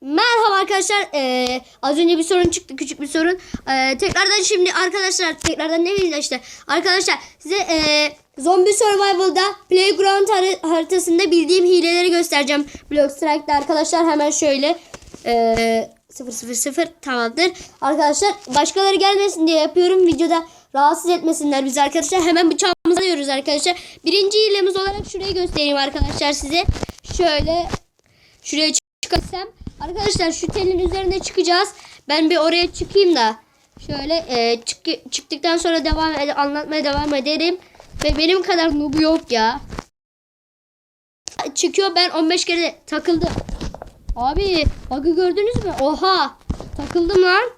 Merhaba arkadaşlar. Ee, az önce bir sorun çıktı. Küçük bir sorun. Ee, tekrardan şimdi arkadaşlar tekrardan ne bileyim işte. Arkadaşlar size ee, Zombie Survival'da Playground har- haritasında bildiğim hileleri göstereceğim. Block Strike'da arkadaşlar hemen şöyle ee, 000 tamamdır. Arkadaşlar başkaları gelmesin diye yapıyorum. Videoda rahatsız etmesinler bizi arkadaşlar. Hemen bıçağımızı alıyoruz arkadaşlar. Birinci hilemiz olarak şurayı göstereyim arkadaşlar size. Şöyle Şuraya çık- çıkarsam. Arkadaşlar şu telin üzerine çıkacağız. Ben bir oraya çıkayım da. Şöyle e, çık- çıktıktan sonra devam anlatmaya devam ederim. Ve benim kadar noob yok ya. Çıkıyor ben 15 kere takıldım. Abi bug'ı gördünüz mü? Oha takıldım lan.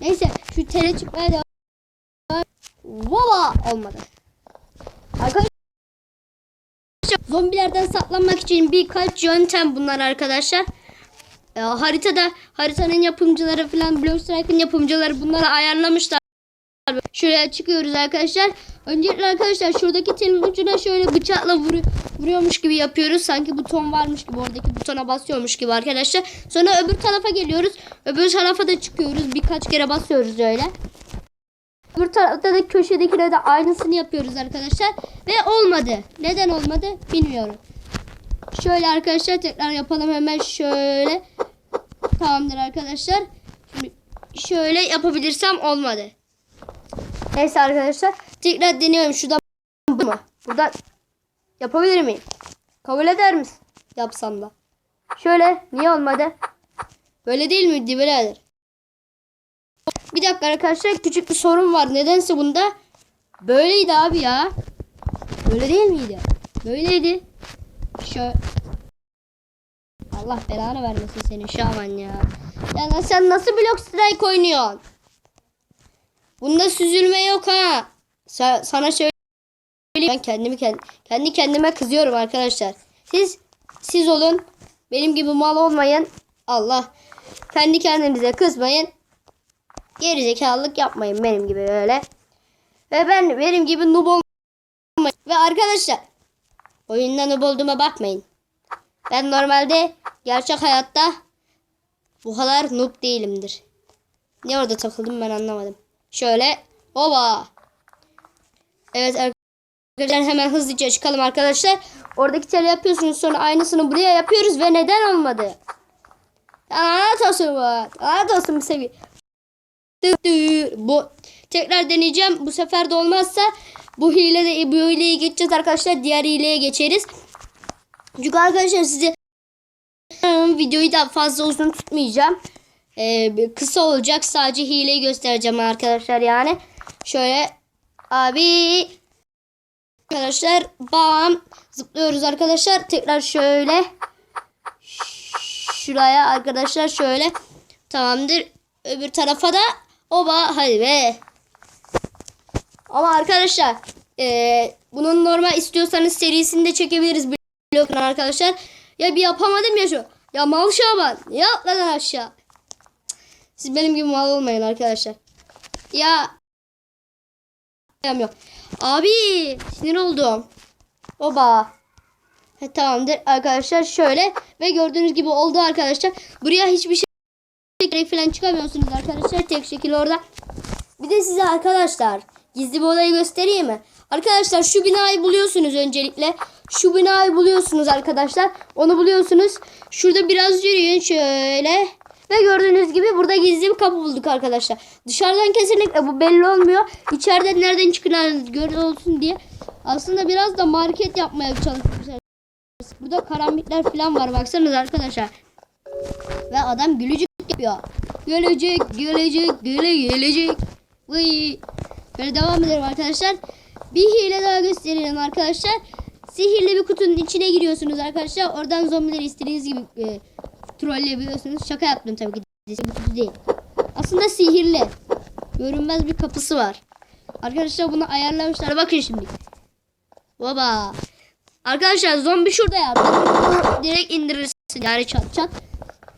Neyse şu tele çıkmaya devam. Valla olmadı. Arkadaşlar Zombilerden saklanmak için birkaç yöntem bunlar arkadaşlar. Ee, haritada haritanın yapımcıları falan Block Strike'ın yapımcıları bunları ayarlamışlar. Şuraya çıkıyoruz arkadaşlar. Öncelikle arkadaşlar şuradaki telin ucuna şöyle bıçakla vuru- vuruyormuş gibi yapıyoruz. Sanki buton varmış gibi oradaki butona basıyormuş gibi arkadaşlar. Sonra öbür tarafa geliyoruz. Öbür tarafa da çıkıyoruz. Birkaç kere basıyoruz öyle. Öbür tarafta da köşedekine de aynısını yapıyoruz arkadaşlar. Ve olmadı. Neden olmadı bilmiyorum. Şöyle arkadaşlar tekrar yapalım hemen şöyle. Tamamdır arkadaşlar. Şimdi şöyle yapabilirsem olmadı. Neyse arkadaşlar. Tekrar deniyorum. Şuradan mı? Buradan yapabilir miyim? Kabul eder misin? Yapsam da. Şöyle. Niye olmadı? Böyle değil miydi birader? Bir dakika arkadaşlar küçük bir sorun var. Nedense bunda böyleydi abi ya. Böyle değil miydi? Böyleydi. Şu Allah belanı vermesin seni Şaman ya. Ya sen nasıl Block Strike oynuyorsun? Bunda süzülme yok ha. Sa- sana söyleyeyim. Ben kendimi kendi, kendi kendime kızıyorum arkadaşlar. Siz siz olun. Benim gibi mal olmayın. Allah. Kendi kendinize kızmayın. Gerizekalılık yapmayın benim gibi öyle. Ve ben benim gibi noob olmayın. Ve arkadaşlar oyunda noob olduğuma bakmayın. Ben normalde gerçek hayatta bu kadar noob değilimdir. Niye orada takıldım ben anlamadım. Şöyle oba. Evet arkadaşlar hemen hızlıca çıkalım arkadaşlar. Oradaki tele yapıyorsunuz sonra aynısını buraya yapıyoruz ve neden olmadı? Lanet olsun bu. Lanet olsun bir seviye. Bu tekrar deneyeceğim. Bu sefer de olmazsa bu hile de bu hileye geçeceğiz arkadaşlar. Diğer hileye geçeriz. Çünkü arkadaşlar size videoyu da fazla uzun tutmayacağım. Ee, kısa olacak. Sadece hileyi göstereceğim arkadaşlar yani. Şöyle abi arkadaşlar bam zıplıyoruz arkadaşlar. Tekrar şöyle şuraya arkadaşlar şöyle tamamdır. Öbür tarafa da oba hadi be. Ama arkadaşlar eee, bunun normal istiyorsanız serisini de çekebiliriz blokun arkadaşlar. Ya bir yapamadım ya şu. Ya mal Şaban. Ya atladın aşağı. Siz benim gibi mal olmayın arkadaşlar. Ya. Yok. Abi sinir oldum. Oba. He, tamamdır arkadaşlar şöyle ve gördüğünüz gibi oldu arkadaşlar. Buraya hiçbir şey direkt falan çıkamıyorsunuz arkadaşlar. Tek şekil orada. Bir de size arkadaşlar gizli bir olayı göstereyim mi? Arkadaşlar şu binayı buluyorsunuz öncelikle. Şu binayı buluyorsunuz arkadaşlar. Onu buluyorsunuz. Şurada biraz yürüyün şöyle. Ve gördüğünüz gibi burada gizli bir kapı bulduk arkadaşlar. Dışarıdan kesinlikle bu belli olmuyor. İçeriden nereden çıkacağını görün olsun diye. Aslında biraz da market yapmaya çalışmışlar. Burada karambitler falan var baksanız arkadaşlar. Ve adam gülücük yapıyor. Gelecek, gelecek, gele gelecek. Vıy. Böyle devam edelim arkadaşlar. Bir hile daha gösterelim arkadaşlar. Sihirli bir kutunun içine giriyorsunuz arkadaşlar. Oradan zombileri istediğiniz gibi e, trolleyebiliyorsunuz. Şaka yaptım tabii ki. Kutu değil. Aslında sihirli. Görünmez bir kapısı var. Arkadaşlar bunu ayarlamışlar. Bakın şimdi. Baba. Arkadaşlar zombi şurada ya. Direkt indirirsin yani çat çat.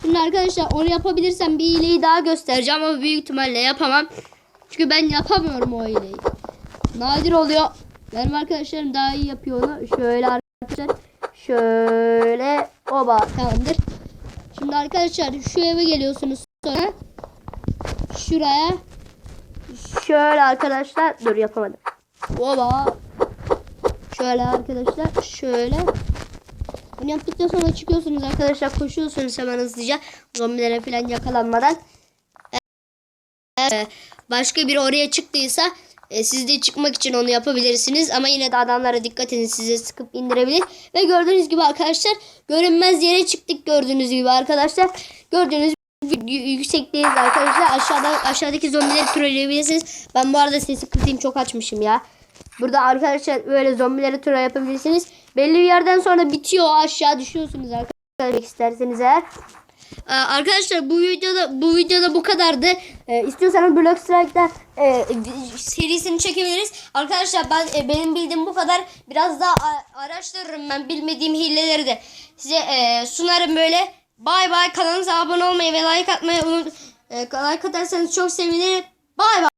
Şimdi arkadaşlar onu yapabilirsem bir hileyi daha göstereceğim ama büyük ihtimalle yapamam. Çünkü ben yapamıyorum o hileyi. Nadir oluyor. Benim arkadaşlarım daha iyi yapıyor onu. Şöyle arkadaşlar. Şöyle. Oba tamamdır. Şimdi arkadaşlar şu eve geliyorsunuz sonra. Şuraya. Şöyle arkadaşlar. Dur yapamadım. Oba. Şöyle arkadaşlar. Şöyle. Bunu yaptıktan sonra çıkıyorsunuz arkadaşlar. Koşuyorsunuz hemen hızlıca. Zombilere falan yakalanmadan. Eğer başka biri oraya çıktıysa e, siz de çıkmak için onu yapabilirsiniz. Ama yine de adamlara dikkat edin. Size sıkıp indirebilir. Ve gördüğünüz gibi arkadaşlar görünmez yere çıktık gördüğünüz gibi arkadaşlar. Gördüğünüz yüksekteyiz arkadaşlar. Aşağıda aşağıdaki zombileri trolleyebilirsiniz. Ben bu arada sesi kısayım çok açmışım ya. Burada arkadaşlar böyle zombileri troll yapabilirsiniz. Belli bir yerden sonra bitiyor. Aşağı düşüyorsunuz arkadaşlar isterseniz eğer. Ee, Arkadaşlar bu videoda bu videoda bu kadardı. Ee, istiyorsanız Block Strike'da e, serisini çekebiliriz. Arkadaşlar ben e, benim bildiğim bu kadar. Biraz daha araştırırım ben bilmediğim hileleri de size e, sunarım böyle. Bay bay kanalımıza abone olmayı ve like atmayı unut. E, like atarsanız çok sevinirim. Bay bay.